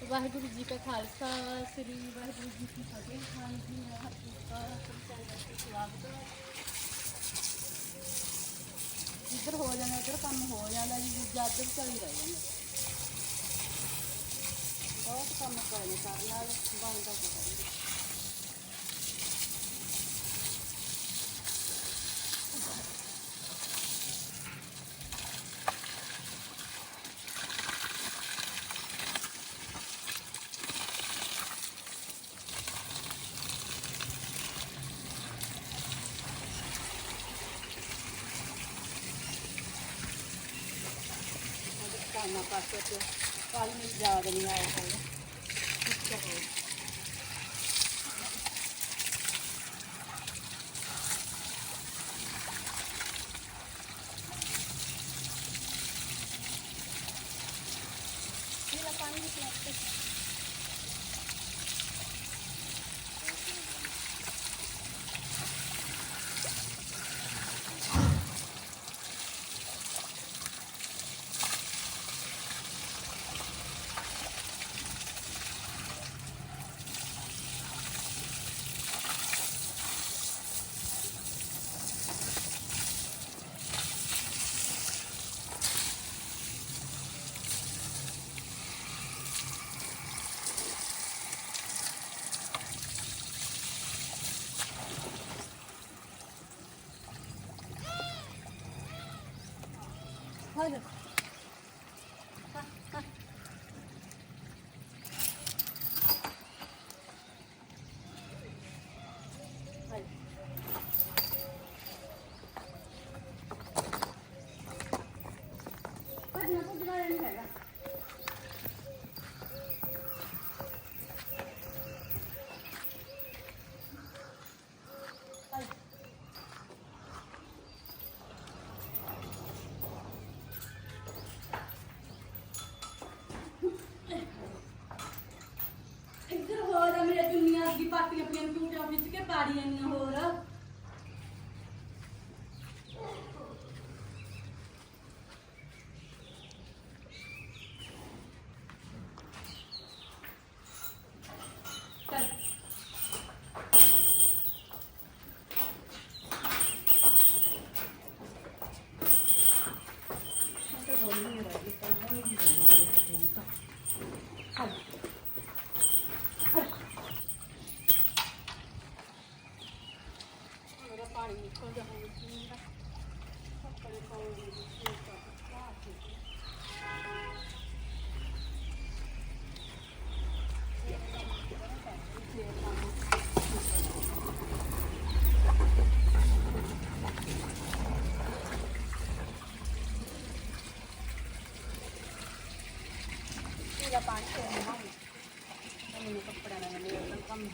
ਵਾਹਿਗੁਰੂ ਜੀ ਕਾ ਖਾਲਸਾ, ਸ੍ਰੀ ਵਾਹਿਗੁਰੂ ਜੀ ਕੀ ਫਤਿਹ। ਹਾਂਜੀ, ਮੈਂ ਹਰਪ੍ਰੀਤ ਕੌਰ ਤੁਹਾਡਾ ਸਵਾਗਤ ਹੈ। ਇੱਧਰ ਹੋ ਜਾਂਦਾ ਇੱਧਰ ਕੰਮ ਹੋ ਜਾਂਦਾ ਜੀ ਦੂਜਾ ਇੱਧਰ ਚਲੀ ਰਹਿ ਜਾਂਦਾ। ਬਹੁਤ ਕੰਮ ਕਰਨੇ ਕਰਨਾ ਬਣਦਾ ਪਤਾ। ਨਹੀਂ ਕਾਨਾ ਪਾਸੇ ਤੇ ਕੱਲ ਨੂੰ ਇਹਦਾ ਪਾਣੀ ਤੇ ਨਾ ਮੈਨੂੰ ਕੱਪੜਾ ਨਾ ਮੇਰੇ ਕੰਮ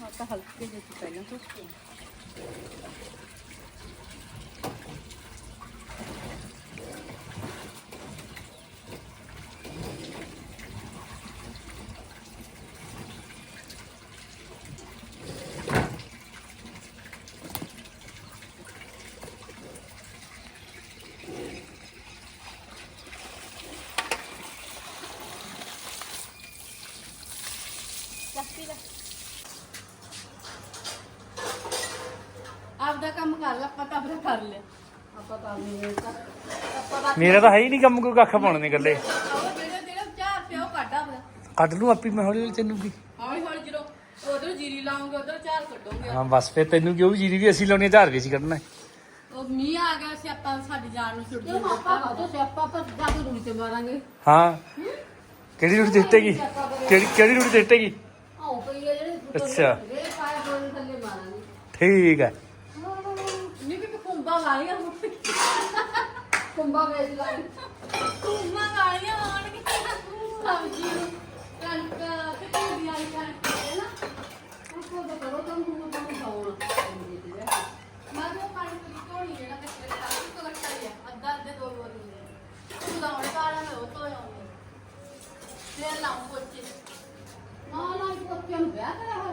ਹਾਂ ਤਾਂ ਹਲਕੇ ਜਿਹੇ ਚ ਪਹਿਲਾਂ ਤੋਂ ਲੱਸੀ ਲੈ ਆਪਦਾ ਕੰਮ ਕਰ ਲੈ ਆਪਾਂ ਤਾਂ ਆਪਦਾ ਕਰ ਲਿਆ ਆਪਾਂ ਤਾਂ ਨਹੀਂ ਆਪਾਂ ਤਾਂ ਮੇਰਾ ਤਾਂ ਹੈ ਹੀ ਨਹੀਂ ਕੰਮ ਕੋਈ ਕੱਖ ਪਾਉਣ ਦੇ ਗੱਲੇ ਉਹ ਜਿਹੜੇ ਜਿਹੜੇ ਚਾਰ ਪਿਓ ਕੱਢ ਆਪਦਾ। ਕੱਢ ਲੂ ਆਪੀ ਮੈਂ ਹੌਲੀ ਹੌਲੀ ਤੈਨੂੰ ਕੀ ਹੌਲੀ ਹੌਲੀ ਜਦੋਂ ਉਧਰ ਜੀਰੀ ਲਾਉਂਗੇ ਉਧਰ ਚਾਰ ਕੱਢੋਗੇ। ਹਾਂ ਬਸ ਫਿਰ ਤੈਨੂੰ ਕਿਉਂ ਜੀਰੀ ਵੀ ਅਸੀਂ ਲਾਉਣੀ ਝਾੜ ਕੇ ਸੀ ਕੱਢਣਾ ਹੈ। ਉਹ ਮੀਂਹ ਆ ਗਿਆ ਸੀ ਆਪਾਂ ਸਾਡੀ ਜਾਨ ਨੂੰ ਛੁੱਟ ਜੂ ਆਪਾਂ ਤਾਂ ਸਿਆਪਾ ਪਰ ਜਾ ਕੇ ਰੂੜੀ ਤੇ ਮਾਰਾਂਗੇ। ਹਾਂ। ਕਿਹੜੀ ਰੋਟੀ ਦਿੱਤੇਗੀ ਕਿਹੜੀ ਕਿਹੜੀ ਰੋਟੀ ਦਿੱਤੇਗੀ ਆਉ ਪਈ ਆ ਜਿਹੜੇ ਅੱਛਾ। ਰੇ ਪਾਇਆ ਦੋਨੇ ਥੱਲੇ ਮਾਰਾਂਗੇ। ਠੀਕ ਹੈ। ਨਹੀਂ ਵੀ ਕੁੰਬਾ ਗਾਲੀਆਂ ਕੁੰਬਾ ਵੇਚ ਲਾਈ ਕੁੰਬਾ ਗਾਲੀਆਂ ਆਉਣਗੀਆਂ ਸਬਜ਼ੀ ਨੂੰ ਕਣਕ ਤੇ ਕੁੰਡੀ ਆਈ ਕਣਕ ਹੈ ਨਾ। ਉਹ ਤਾਂ ਕਰੋ ਤਾਂ ਨੂੰ ਤਾਂ ਖਾਉਣਾ ਮੈਂ ਜੋ ਪਾਣੀ ਦੀ ਧੋਣੀ ਜਿਹੜਾ ਕੱਟੇ ਦਾ ਉਹ ਕੱਟਾ ਲਿਆ ਅੱਧਾ ਅੱਧੇ ਦੋ ਦੋ ਹੁੰਦੇ ਉਹ ਲਾਉਣ ਕਾਲਾ ਮੈਂ ਉਹ ਤੋਂ ਆਉਂਦੀ ਫੇਰ ਲਾਉਂ ਪੋਚੇ। ਨਾ ਨਾ ਇਹ ਪੋਚੇ ਨੂੰ ਵਿਆਹ ਕਰਾ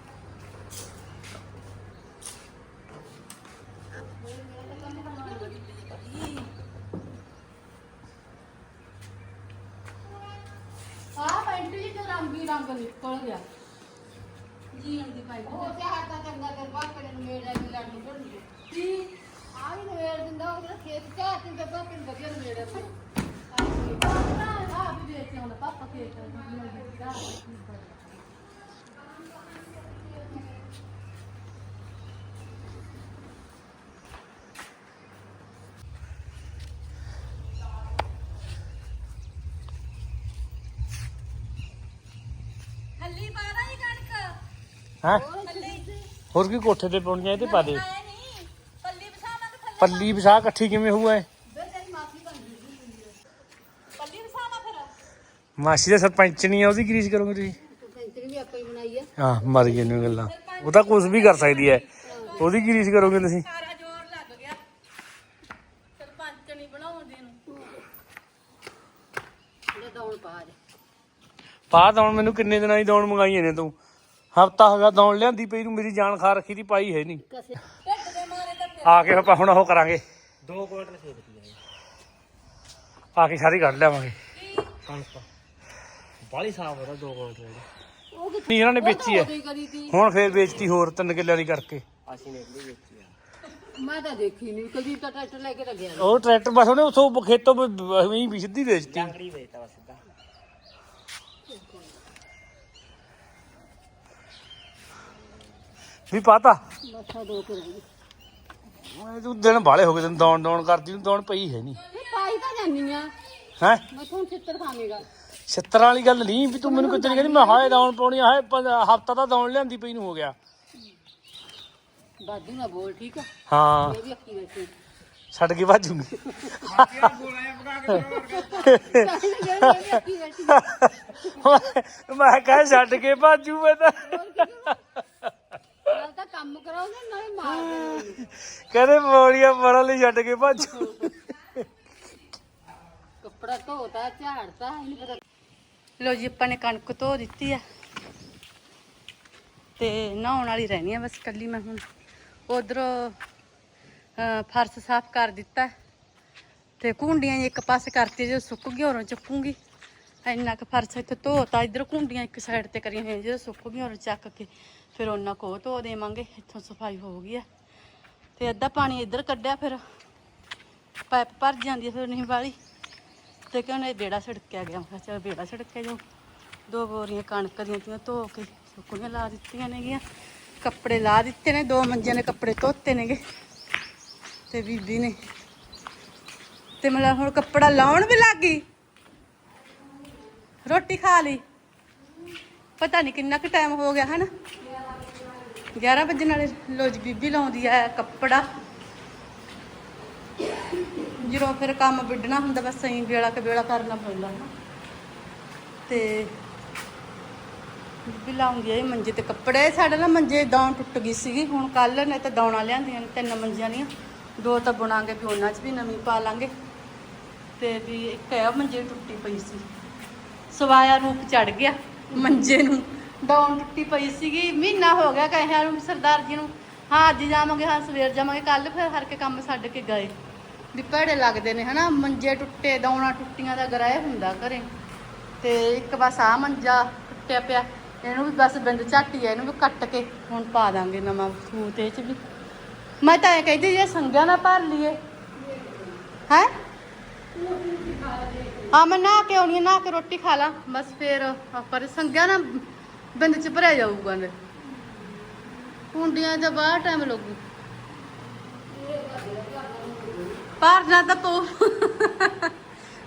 ਹੀ? ਹੋਰ ਕੀ ਕੋਠੇ ਤੇ ਪਾਉਣੀਆਂ ਇਹ ਤੇ ਪਾ ਦੇ। ਪੱਲੀ ਵਿਸਾਹ ਇਕੱਠੀ ਕਿਵੇਂ ਹੋਊ ਐ ਪੱਲੀ ਵਸਾਵਾਂ ਫਿਰ ਮਾਸੀ ਦਾ ਸਰਪੰਚ ਨਹੀਂ ਆ ਉਹਦੀ ਗਰੀਸ ਕਰੋਗੇ ਤੁਸੀਂ? ਸੈਂਚਰੀ ਵੀ ਆਪਾਂ ਹੀ ਬਣਾਈ ਆ ਹਾਂ ਮਰ ਗਏ ਨੇ ਗੱਲਾਂ। ਉਹ ਤਾਂ ਕੁਝ ਵੀ ਕਰ ਸਕਦੀ ਐ ਉਹਦੀ ਗਰੀਸ ਕਰੋਗੇ ਤੁਸੀਂ? ਸਾਰਾ ਜ਼ੋਰ ਲੱਗ ਗਿਆ ਸਰਪੰਚ ਨਹੀਂ ਬਣਾਉਂਦੇ ਨੂੰ ਜਿਹੜਾ ਦੌਣ ਪਾ ਦੇ ਪਾ ਦੌਣ ਮੈਨੂੰ ਕਿੰਨੇ ਦਿਨਾਂ ਦੀ ਦੌਣ ਮੰਗਾਈਆਂ ਨੇ ਤੂੰ? ਹਫਤਾ ਹੋ ਗਿਆ ਦੌਣ ਲਿਆਂਦੀ ਪਈ ਨੂੰ ਮੇਰੀ ਜਾਨ ਖਾ ਰੱਖੀ ਦੀ ਪਾਈ ਹੈ ਨਹੀਂ। ਕਸੇ ਢਿੱਡ ਦੇ ਮਾਰੇ ਤਾਂ ਫਿਰ ਆ ਕੇ ਆਪਾਂ ਹੁਣ ਉਹ ਕਰਾਂਗੇ। 2 ਕੁਇੰਟਲ ਖੇਤ ਆ ਕੇ ਸਾਰੀ ਕੱਢ ਲਿਆਵਾਂਗੇ। ਬਾਲੀ ਸਾਫ਼ ਹੋਦਾ 2 ਕੁਇੰਟਲ ਉਹ ਕਿ ਨਹੀਂ ਇਹਨਾਂ ਨੇ ਵੇਚੀ ਐ ਕੋਈ ਕਰੀ ਤੀ। ਹੁਣ ਫੇਰ ਵੇਚਤੀ ਹੋਰ ਤਿੰਨ ਕਿੱਲਿਆਂ ਦੀ ਕਰਕੇ। ਅਸੀਂ ਨੇ ਵੇਚੀ ਆ। ਮੈਂ ਤਾਂ ਦੇਖੀ ਨਹੀਂ ਕਦੀ ਤਾਂ ਟਰੈਕਟਰ ਲੈ ਕੇ ਤਾਂ ਗਿਆ। ਉਹ ਟਰੈਕਟਰ ਬਸ ਉਹਨੇ ਉਥੋਂ ਖੇਤੋਂ ਵੀ ਵੀ ਸਿੱਧੀ ਵੇਚਤੀ। ਲੰਗੜੀ ਵੇਚਤਾ ਵਾ ਸਿੱਧਾ। ਵੀ ਪਾਤਾ? ਦੋ ਕੇ ਰਹਿ ਉਹ ਤੂੰ ਦਿਨ ਬਾਲੇ ਹੋ ਗਏ ਤੈਨੂੰ ਦੌਣ ਦੌਣ ਕਰਦੀ ਨੂੰ ਦੌਣ ਪਈ ਹੈ ਨਹੀਂ ਇਹ ਪਾਈ ਤਾਂ ਜਾਨੀ ਆ। ਹੈ? ਮੈਂ ਤੁਹਾਨੂੰ ਛਿੱਤਰ ਖਾਵੇਂਗਾ। ਛਿੱਤਰਾਂ ਵਾਲੀ ਗੱਲ ਨਹੀਂ ਵੀ ਤੂੰ ਮੈਨੂੰ ਕਿਤੇ ਨਹੀਂ ਕਹਿੰਦੀ ਮੈਂ ਹਾਏ ਦੌਣ ਪਾਉਣੀ ਆ, ਹਾਏ ਹਫਤਾ ਤਾਂ ਦੌਣ ਲਿਆਂਦੀ ਪਈ ਨੂੰ ਹੋ ਗਿਆ। ਬਾਜੂ ਨਾ ਬੋਲ ਠੀਕ ਆ? ਹਾਂ। ਇਹ ਵੀ ਅੱਖੀ ਬੈਠੀ। ਛੱਡ ਕੇ ਭਾਜੂਗੀ ਅੱਖੀ ਬੈਠੀ ਮੈਂ ਕਹਾਂ ਛੱਡ ਕੇ ਭਾਜੂ ਮੈਂ ਤਾਂ। ਨਾਲ ਤਾਂ ਕੰਮ ਕਰਾਉਂਦੇ ਨਾਲੇ ਮਾਰਦੇ ਕਹਿੰਦੇ ਮੋੜੀਆਂ ਮਰਨ ਲਈ ਛੱਡ ਕੇ ਭਾਜੂ ਕੱਪੜਾ ਧੋਤਾ ਝਾੜਤਾ ਇਹਨੂੰ ਪਤਾ ਲੋ ਜੀ, ਆਪਾਂ ਨੇ ਕਣਕ ਧੋ ਦਿੱਤੀ ਆ। ਤੇ ਨਹਾਉਣ ਵਾਲੀ ਰਹਿਣੀ ਆ ਬਸ ਕੱਲੀ ਮੈਂ ਹੁਣ। ਉਧਰ ਫਰਸ਼ ਸਾਫ਼ ਕਰ ਦਿੱਤਾ। ਤੇ ਕੁੰਡੀਆਂ ਇੱਕ ਪਾਸੇ ਕਰਤੀ ਜਦੋਂ ਸੁੱਕ ਗਈ ਹੋਰੋਂ ਚੱਕੂਗੀ। ਇੰਨਾ ਕੁ ਫਰਸ਼ ਇੱਥੇ ਧੋਤਾ, ਇਧਰ ਕੁੰਡੀਆਂ ਇੱਕ ਸਾਈਡ ਤੇ ਕਰੀਆਂ ਹੋਈਆਂ, ਜਦੋਂ ਸੁੱਕ ਗਈਆਂ ਹੋਰੋਂ ਚੱਕ ਕੇ ਫਿਰ ਉਹਨਾਂ ਕੋ ਧੋ ਦੇਵਾਂਗੇ, ਇੱਥੋਂ ਸਫ਼ਾਈ ਹੋ ਗਈ ਆ। ਤੇ ਅੱਧਾ ਪਾਣੀ ਇੱਧਰ ਕੱਢਿਆ ਫਿਰ, ਪਾਈਪ ਭਰ ਜਾਂਦੀ ਆ ਫਿਰ ਨਹੀਂ ਵਾਲੀ। ਤੇ ਕਿ ਉਹਨੇ ਬੇੜਾ ਛਿੜਕਿਆ ਗਿਆ। ਮੈਂ ਕਿਹਾ ਚੱਲ ਬੇੜਾ ਛਿੜਕਿਆ ਜਾਊ। ਦੋ ਬੋਰੀਆਂ ਕਣਕ ਦੀਆਂ ਤੀਆਂ ਧੋ ਕੇ ਸੁੱਕਣੀਆਂ ਲਾ ਦਿੱਤੀਆਂ ਨੇਗੀਆਂ। ਕੱਪੜੇ ਲਾ ਦਿੱਤੇ ਨੇ, ਦੋ ਮੰਜਿਆਂ ਨੇ ਕੱਪੜੇ ਧੋਤੇ ਨੇਗੇ। ਤੇ ਬੀਬੀ ਨੇ ਤੇ ਮਤਲਬ ਹੁਣ ਕੱਪੜਾ ਲਾਉਣ ਵੀ ਲੱਗ ਗਈ। ਰੋਟੀ ਖਾ ਲਈ। ਪਤਾ ਨਹੀਂ ਕਿੰਨਾ ਕੁ ਟਾਈਮ ਹੋ ਗਿਆ, ਹਨਾ? 11 ਵਜੇ ਨਾਲੇ ਲੋਜ ਬੀਬੀ ਲਾਉਂਦੀ ਆ ਕੱਪੜਾ। ਜਦੋਂ ਫਿਰ ਕੰਮ ਵਿੱਢਣਾ ਹੁੰਦਾ ਬਸ ਐਂ ਵੇਲਾ ਕੇ ਵੇਲਾ ਕਰਨਾ ਪੈਂਦਾ ਨਾ। ਤੇ ਵੀ ਲਾਉਂਦੀ ਆ ਇਹ ਮੰਜੇ ਤੇ ਕੱਪੜੇ। ਸਾਡੇ ਨਾਲ ਮੰਜੇ ਦੌਣ ਟੁੱਟ ਗਈ ਸੀਗੀ। ਹੁਣ ਕੱਲ ਨੇ ਤਾਂ ਦੌਣਾ ਲਿਆਂਦੀਆਂ ਨੇ, ਤਿੰਨ ਮੰਜੀਆਂ ਦੀਆਂ। ਦੋ ਤਾਂ ਬੁਣਾਂਗੇ ਵੀ ਉਹਨਾਂ 'ਚ ਵੀ ਨਵੀਂ ਪਾ ਲਾਂਗੇ। ਤੇ ਵੀ ਇੱਕ ਹੈ ਮੰਜੇ ਟੁੱਟੀ ਪਈ ਸੀ। ਸਵਾਇਆ ਰੂਪ ਚੜ ਗਿਆ ਮੰਜੇ ਨੂੰ। ਦੌਣ ਟੁੱਟੀ ਪਈ ਸੀਗੀ। ਮਹੀਨਾ ਹੋ ਗਿਆ ਕਹਿਆ ਨੂੰ ਸਰਦਾਰ ਜੀ ਨੂੰ। ਹਾਂ, ਅੱਜ ਜਾਵਾਂਗੇ, ਹਾਂ, ਸਵੇਰ ਜਾਵਾਂਗੇ। ਕੱਲ ਫਿਰ ਹਰ ਕੇ ਕੰਮ ਛੱਡ ਕੇ ਗਏ। ਵੀ ਭੈੜੇ ਲੱਗਦੇ ਨੇ ਹਨਾ? ਮੰਜੇ ਟੁੱਟੇ ਦੌਣਾ ਟੁੱਟੀਆਂ ਦਾ ਗਰਾਏ ਹੁੰਦਾ ਘਰੇ। ਤੇ ਇੱਕ ਬਸ ਆ ਮੰਜਾ ਟੁੱਟਿਆ ਪਿਆ ਇਹਨੂੰ ਵੀ ਬਸ ਬਿੰਦ ਝਾਟੀ ਆ ਇਹਨੂੰ ਵੀ ਕੱਟ ਕੇ ਹੁਣ ਪਾ ਦਾਂਗੇ ਨਵਾਂ ਸੂਤ ਇਹ ਚ ਵੀ। ਮੈਂ ਤਾਂ ਇਹ ਕਹਿੰਦੀ ਜੇ ਸੰਗਿਆ ਨਾ ਭਰ ਲਈਏ। ਹੈ? ਹਾਂ ਮੈਂ ਨਹਾ ਕੇ ਆਉਣੀ ਆ, ਨਹਾ ਕੇ ਰੋਟੀ ਖਾ ਲਾਂ ਬਸ ਫੇਰ ਆਪਾਂ ਸੰਗਿਆ ਨਾ ਬਿੰਦ ਚ ਭਰਿਆ ਜਾਊਗਾ ਨੇ ਕੁੰਡੀਆਂ ਦਾ ਬਾਹਰ ਟਾਈਮ ਲੱਗੂ। ਭਰਨਾ ਤਾਂ ਪਊ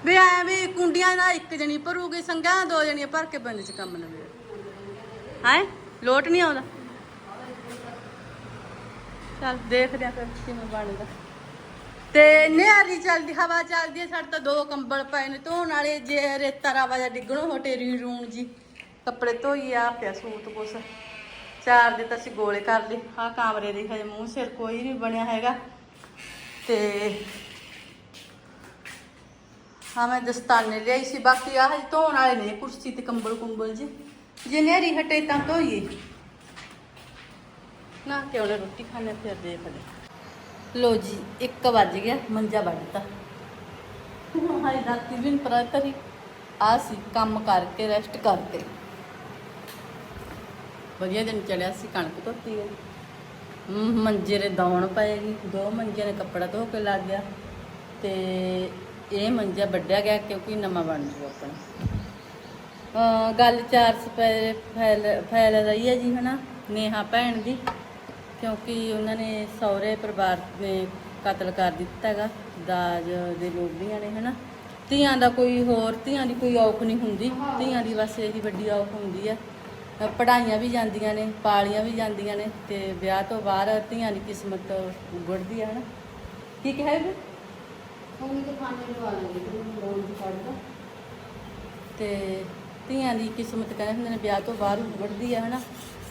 ਵੀ ਐ ਵੀ ਕੁੰਡੀਆਂ ਦਾ ਇੱਕ ਜਣੀ ਭਰੂਗੀ ਸੰਗਾਂ ਦੋ ਜਣੀਆਂ ਭਰ ਕੇ ਬਿੰਦ ਚ ਕੰਮ ਨਵੇਂ ਹੈ? ਲੋਟ ਨਹੀਂ ਆਉਂਦਾ। ਚੱਲ ਦੇਖਦੇ ਆ ਫਿਰ ਕਿਵੇਂ ਬਣਦਾ। ਤੇ ਨਿਆਰੀ ਚੱਲਦੀ, ਹਵਾ ਚੱਲਦੀ ਹੈ ਸਾਡੇ ਤਾਂ ਦੋ ਕੰਬਲ ਪਏ ਨੇ ਧੋਣ ਵਾਲੇ। ਜੇ ਰੇਤਾ ਰਾਵਾ ਜਾਂ ਡਿੱਗਣੋਂ ਹੋ ਟੇਰੀ ਰੂਣ ਜੀ। ਕੱਪੜੇ ਧੋਈ ਆ ਪਿਆ ਸੂਟ ਕੁਛ। ਚਾਰ ਦੇ ਤਾਂ ਅਸੀਂ ਗੋਲੇ ਕਰ ਲਏ। ਆ ਕਾਮਰੇ ਦੇ ਹਜੇ ਮੂੰਹ ਸਿਰ ਕੋਈ ਨਹੀਂ ਬਣਿਆ ਹੈਗਾ। ਤੇ ਹਾਂ, ਮੈਂ ਦਸਤਾਨੇ ਲਿਆਈ ਸੀ, ਬਾਕੀ ਆਹ ਹਜੇ ਧੋਣ ਵਾਲੇ ਨੇ, ਕੁਰਸੀ ਤੇ ਕੰਬਲ ਕੁੰਬਲ ਜੀ। ਜੇ ਨੇਰੀ ਹਟੇ ਤਾਂ ਧੋਈਏ। ਨਾ ਕਿ ਉਹਨੇ ਰੋਟੀ ਖਾਣੇ ਫਿਰ ਦੇਖਦੇ ਲੋ ਜੀ 1 ਵੱਜ ਗਿਆ, ਮੰਜਾ ਵੱਢਤਾ ਹੁਣ ਹਾਈ ਰਾਤੀ ਵੀ ਪ੍ਰਤਰੀ ਆ ਸੀ, ਕੰਮ ਕਰਕੇ ਰੈਸਟ ਕਰਕੇ। ਵਧੀਆ ਦਿਨ ਚੜਿਆ ਸੀ, ਕਣਕ ਧੋਤੀ ਗਈ ਮੰਜੇ ਦੇ ਦੌਣ ਪਏ ਦੋ ਮੰਜੇ ਨੇ ਕੱਪੜਾ ਧੋ ਕੇ ਲੱਗ ਗਿਆ। ਤੇ ਇਹ ਮੰਜਾ ਵੱਢਿਆ ਗਿਆ ਕਿਉਂਕਿ ਨਵਾਂ ਬਣ ਜੂ ਆਪਣਾ। ਗੱਲ ਚਾਰ ਸਪੈ ਫੈਲ ਫੈਲ ਰਹੀ ਹੈ ਜੀ ਹਨਾ, ਨੇਹਾ ਭੈਣ ਦੀ, ਕਿਉਂਕਿ ਉਹਨਾਂ ਨੇ ਸਹੁਰੇ ਪਰਿਵਾਰ ਨੇ ਕਤਲ ਕਰ ਦਿੱਤਾ ਹੈਗਾ, ਦਾਜ ਦੇ ਲੋਭੀਆਂ ਨੇ ਹਨਾ। ਧੀਆਂ ਦਾ ਕੋਈ ਹੋਰ, ਧੀਆਂ ਦੀ ਕੋਈ ਔਖ ਨਹੀਂ ਹੁੰਦੀ, ਧੀਆਂ ਦੀ ਬਸ ਇਹੀ ਵੱਡੀ ਔਖ ਹੁੰਦੀ ਹੈ। ਅਹ ਪੜ੍ਹਾਈਆਂ ਵੀ ਜਾਂਦੀਆਂ ਨੇ, ਪਾਲੀਆਂ ਵੀ ਜਾਂਦੀਆਂ ਨੇ ਤੇ ਵਿਆਹ ਤੋਂ ਬਾਅਦ ਧੀਆਂ ਦੀ ਕਿਸਮਤ ਉਗੜਦੀ ਹੈ ਹਨਾ। ਕੀ ਕਹੇ ਜੀ ਉਹਨੇ ਤੇ ਖਾਣੇ ਨੂੰ ਆ ਤੇ ਲੋਨ ਦੀ। ਕੱਢਦਾ ਤੇ ਧੀਆਂ ਦੀ ਕਿਸਮਤ ਕਹਿੰਦੇ ਹੁੰਦੇ ਨੇ, ਵਿਆਹ ਤੋਂ ਬਾਅਦ ਉਗੜਦੀ ਹੈ ਹਨਾ।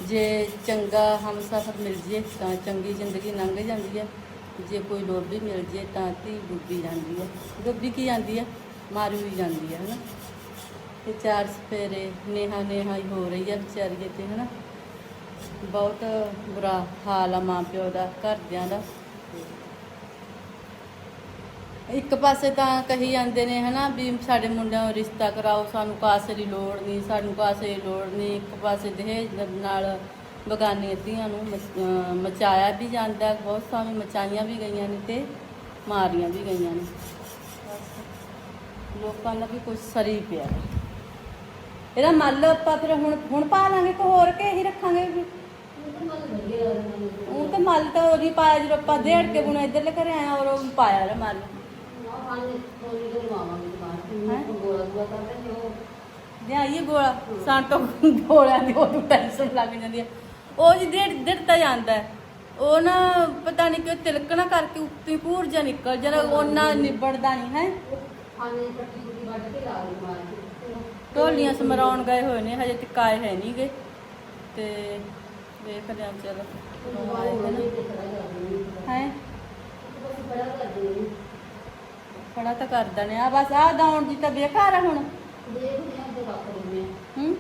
ਜੇ ਚੰਗਾ ਹਮਸਫਰ ਮਿਲ ਜੇ ਤਾਂ ਚੰਗੀ ਜ਼ਿੰਦਗੀ ਲੰਘ ਜਾਂਦੀ ਹੈ ਜੇ ਕੋਈ ਲੋਭੀ ਮਿਲ ਜੇ ਤਾਂ ਧੀ ਡੁੱਬੀ ਜਾਂਦੀ ਹੈ ਡੁੱਬੀ ਕੀ ਜਾਂਦੀ ਹੈ ਮਾਰੀ ਵੀ ਜਾਂਦੀ ਹੈ ਹਨਾ। ਤੇ ਚਾਰ ਸਫੇਰੇ ਨੇਹਾ ਨੇਹਾ ਹੀ ਹੋ ਰਹੀ ਆ ਵਿਚਾਰੀਏ ਤੇ, ਹਨਾ। ਬਹੁਤ ਬੁਰਾ ਹਾਲ ਆ ਮਾਂ ਪਿਓ ਦਾ, ਘਰਦਿਆਂ ਦਾ। ਇੱਕ ਪਾਸੇ ਤਾਂ ਕਹੀ ਜਾਂਦੇ ਨੇ ਹਨਾ ਵੀ ਸਾਡੇ ਮੁੰਡਿਆਂ ਨੂੰ ਰਿਸ਼ਤਾ ਕਰਾਓ ਸਾਨੂੰ ਕਾਸੇ ਦੀ ਲੋੜ ਨਹੀਂ ਸਾਨੂੰ ਕਾਸੇ ਦੀ ਲੋੜ ਨਹੀਂ। ਇੱਕ ਪਾਸੇ ਦਹੇਜ ਨਾਲ ਬਗਾਨੀਆਂ ਧੀਆਂ ਨੂੰ ਮਚ- ਅਹ ਮਚਾਇਆ ਵੀ ਜਾਂਦਾ ਹੈ, ਬਹੁਤ ਸਾਰੀਆਂ ਮਚਾਈਆਂ ਵੀ ਗਈਆਂ ਨੇ ਤੇ ਮਾਰੀਆਂ ਵੀ ਗਈਆਂ ਨੇ। ਲੋਕਾਂ ਦਾ ਵੀ ਕੁਝ ਸਰੀ ਪਿਆ। ਇਹਦਾ ਮੱਲ ਆਪਾਂ ਫਿਰ ਹੁਣ ਹੁਣ ਪਾ ਲਾਂਗੇ ਕਿ ਹੋਰ ਕੇ ਹੀ ਰੱਖਾਂਗੇ ਵੀ? ਉਹ ਤਾਂ ਮਨ ਵਧੀਆ ਉਹ ਤਾਂ ਮੱਲ ਤਾਂ ਉਹਦੀ ਪਾਇਆ ਜਦੋਂ ਆਪਾਂ ਦੇੜ ਕੇ ਬੁਣਾ ਇੱਧਰਲੇ ਘਰੇ ਆਇਆ ਔਰ ਉਹ ਪਾਇਆ ਰ ਮੱਲ। ਨਾ ਖਾਣੇ ਥੋੜੀ ਦੇਰ ਮਾਵਾਂਗੇ ਦੁਕਾਨ ਹੈਂ? ਤੇ ਗੋਲਾ ਗੋਲਾ ਕਰਦੇ ਨੇ ਉਹ। ਲਿਆਈਏ ਗੋਲਾ ਸਾਂਟੋ ਗੋਲਿਆਂ ਦੀ ਉਹ ਟੈਨਸ਼ਨ ਲੱਗ ਜਾਂਦੀ ਹੈ ਉਹ ਜੀ ਡੇਢ ਦਿੱਤਾ ਜਾਂਦਾ ਹੈ। ਉਹ ਨਾ ਪਤਾ ਨਹੀਂ ਕਿ ਤਿਲਕਣਾ ਕਰਕੇ ਉੱਤੇ ਪੂਰ ਜਾ ਨਿਕਲ ਜਰਾ ਉਹਨਾਂ ਨਿਬੜਦਾ ਨਹੀਂ ਹੈ? ਖਾਣੇ ਪੱਟੀ ਪੁੱਟੀ ਵੱਢ ਕੇ ਲਾ ਲਈ ਮਾਰ ਕੇ। ਢੋਲੀਆਂ ਸਮਰਾਉਣ ਗਏ ਹੋਏ ਨੇ ਹਜੇ ਤੱਕ ਆਏ ਹੈ ਨਹੀਂਗੇ ਤੇ ਵੇਖਦੇ ਆ ਚਲੋ ਹੈ ਬਸ ਬੜਾ ਕਰਦੇ ਨੇ ਖੜਾ ਤਾਂ ਕਰਦਾ ਨੇ ਆ ਬਸ ਆ ਦੌਣ ਦੀ ਤਾਂ ਬੇਕਾਰ ਆ ਹੁਣ। ਦੇਖਦੇ ਆਂ ਤੇ ਰੱਖ ਦਿੰਦੇ ਆ। ਹੂੰ?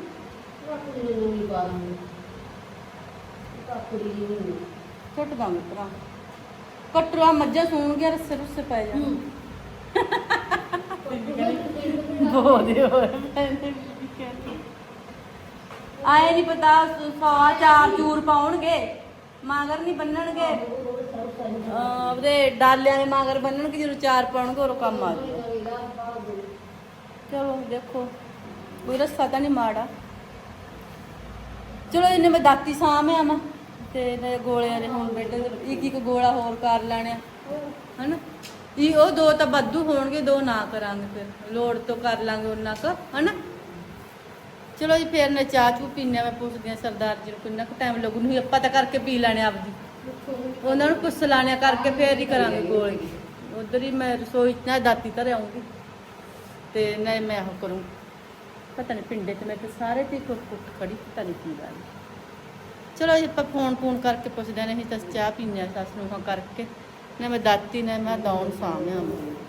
ਰੱਖ ਦਿੰਦੇ ਨੇ ਨਹੀਂ ਪਾ ਦਿੰਦੇ। ਕਾਕੜੀ ਜੀ ਨਹੀਂ ਛੁੱਟ ਦਾਂਗੇ ਭਰਾ। ਕਟਰਾ ਮੱਝਾਂ ਸੂਣ ਗਿਆ ਰਸੇ ਰੁੱਸੇ ਪੈ ਜਾ। ਬੋਦੇ ਹੋਰ ਆਏ ਨਹੀਂ ਪਤਾ ਸਵਾ ਚਾਰ ਚੂਰ ਪਾਉਣਗੇ ਮਾਗਰ ਨਹੀਂ ਬੰਨਣਗੇ। ਉਹਦੇ ਡਾਲਿਆਂ ਦੇ ਮਾਗਰ ਬੰਨਣਗੇ, ਜਦੋਂ ਚਾਰ ਪਾਉਣਗੇ ਉਹ ਕੰਮ ਆ ਜਾਊਗਾ। ਚਲੋ, ਦੇਖੋ, ਕੋਈ ਰਸਤਾ ਤਾਂ ਨਹੀਂ ਮਾੜਾ। ਚਲੋ ਇਹਨੇ ਮੈਂ ਦਾਤੀ ਸਾਂਭਿਆ ਮੈਂ, ਤੇ ਇਹਨੇ ਗੋਲਿਆਂ ਦੇ ਹੁਣ ਬੈਠੇ ਇੱਕ ਇੱਕ ਗੋਲਾ ਹੋਰ ਕਰ ਲੈਣਿਆ, ਹਨਾ? ਇਹ ਉਹ ਦੋ ਤਾਂ ਵਾਧੂ ਹੋਣਗੇ, ਦੋ ਨਾ ਕਰਾਂਗੇ ਫਿਰ। ਲੋੜ ਤੋਂ ਕਰ ਲਾਂਗੇ ਉਹਨਾਂ ਕ, ਹਨਾ? ਚਲੋ ਜੀ, ਫੇਰ ਨਾ ਚਾਹ ਚੂ ਪੀਨੇ ਮੈਂ ਪੁੱਛਦੀ ਆ ਸਰਦਾਰ ਜੀ ਨੂੰ ਕਿੰਨਾ ਕੁ ਟਾਈਮ ਲੱਗੂ, ਨਹੀਂ, ਆਪਾਂ ਤਾਂ ਕਰਕੇ ਪੀ ਲੈਣੇ ਆਪਦੀ। ਉਹਨਾਂ ਨੂੰ ਪੁੱਛ ਲਾਣਿਆ ਕਰਕੇ ਫੇਰ ਹੀ ਕਰਾਂਗੇ ਗੋਲੀ। ਉਧਰ ਹੀ ਮੈਂ ਰਸੋਈ 'ਚ ਨਾ ਦਾਤੀ ਧਰ ਆਉਂਗੀ ਤੇ ਨਹੀਂ ਮੈਂ ਉਹ ਕਰੂੰ। ਪਤਾ ਨਹੀਂ ਪਿੰਡੇ ਤੇ ਮੈਂ ਤੇ ਸਾਰੇ ਤੇ ਕੁੱਟ ਕੁੱਟ ਖੜੀ, ਪਤਾ ਨਹੀਂ ਕੀ ਗੱਲ। ਚਲੋ ਜੀ, ਆਪਾਂ ਫੋਨ ਫੋਨ ਕਰਕੇ ਪੁੱਛਦੇ ਨੇ ਅਸੀਂ ਤਾਂ ਚਾਹ ਪੀਨੇ ਆ ਸੱਸ ਨੂੰ ਹਾਂ ਕਰਕੇ। ਨਾ ਮੈਂ ਦਾਤੀ, ਨਾ ਮੈਂ ਦੌਣ ਸਾਹਮਣੇ ਆਵਾਂ